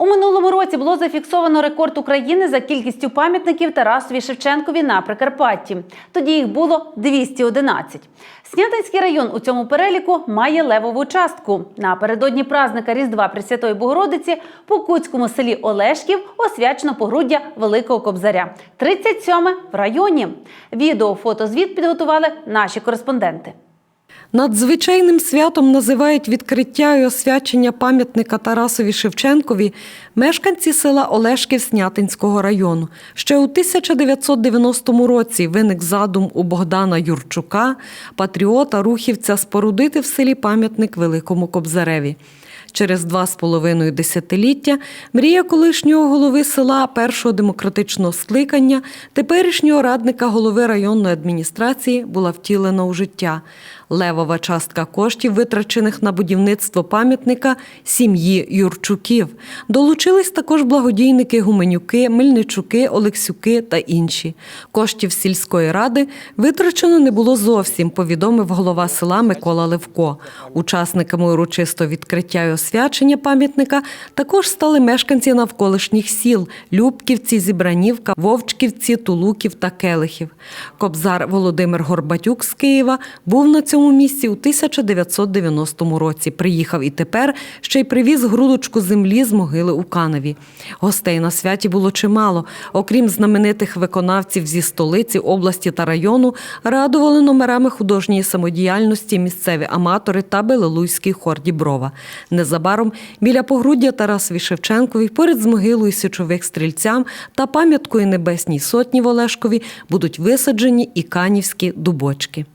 У минулому році було зафіксовано рекорд України за кількістю пам'ятників Тарасові Шевченкові на Прикарпатті. Тоді їх було 211. Снятинський район у цьому переліку має левову частку. Напередодні празника Різдва Пресвятої Богородиці по Куцькому селі Олешків освячено погруддя Великого Кобзаря. 37 в районі. Відео, фотозвіт підготували наші кореспонденти. Надзвичайним святом називають відкриття і освячення пам'ятника Тарасові Шевченкові мешканці села Олешків Снятинського району. Ще у 1990 році виник задум у Богдана Юрчука, патріота рухівця, спорудити в селі пам'ятник Великому Кобзареві. Через два з половиною десятиліття мрія колишнього голови села першого демократичного скликання, теперішнього радника голови районної адміністрації була втілена у життя. Левова частка коштів, витрачених на будівництво пам'ятника сім'ї Юрчуків. Долучились також благодійники Гуменюки, Мельничуки, Олексюки та інші. Коштів сільської ради витрачено не було зовсім, повідомив голова села Микола Левко. Учасниками урочистого відкриття і освячення пам'ятника також стали мешканці навколишніх сіл Любківці, Зібранівка, Вовчківці, Тулуків та Келихів. Кобзар Володимир Горбатюк з Києва був на цьому місці у 1990 році. Приїхав і тепер ще й привіз грудочку землі з могили у Каневі. Гостей на святі було чимало. Окрім знаменитих виконавців зі столиці, області та району, радували номерами художньої самодіяльності місцеві аматори та Белелуйський хор Діброва. Незабаром біля погруддя Тарасові Шевченкові поряд з могилою січових стрільцям та пам'яткою Небесній Сотні в Олешкові будуть висаджені і канівські дубочки.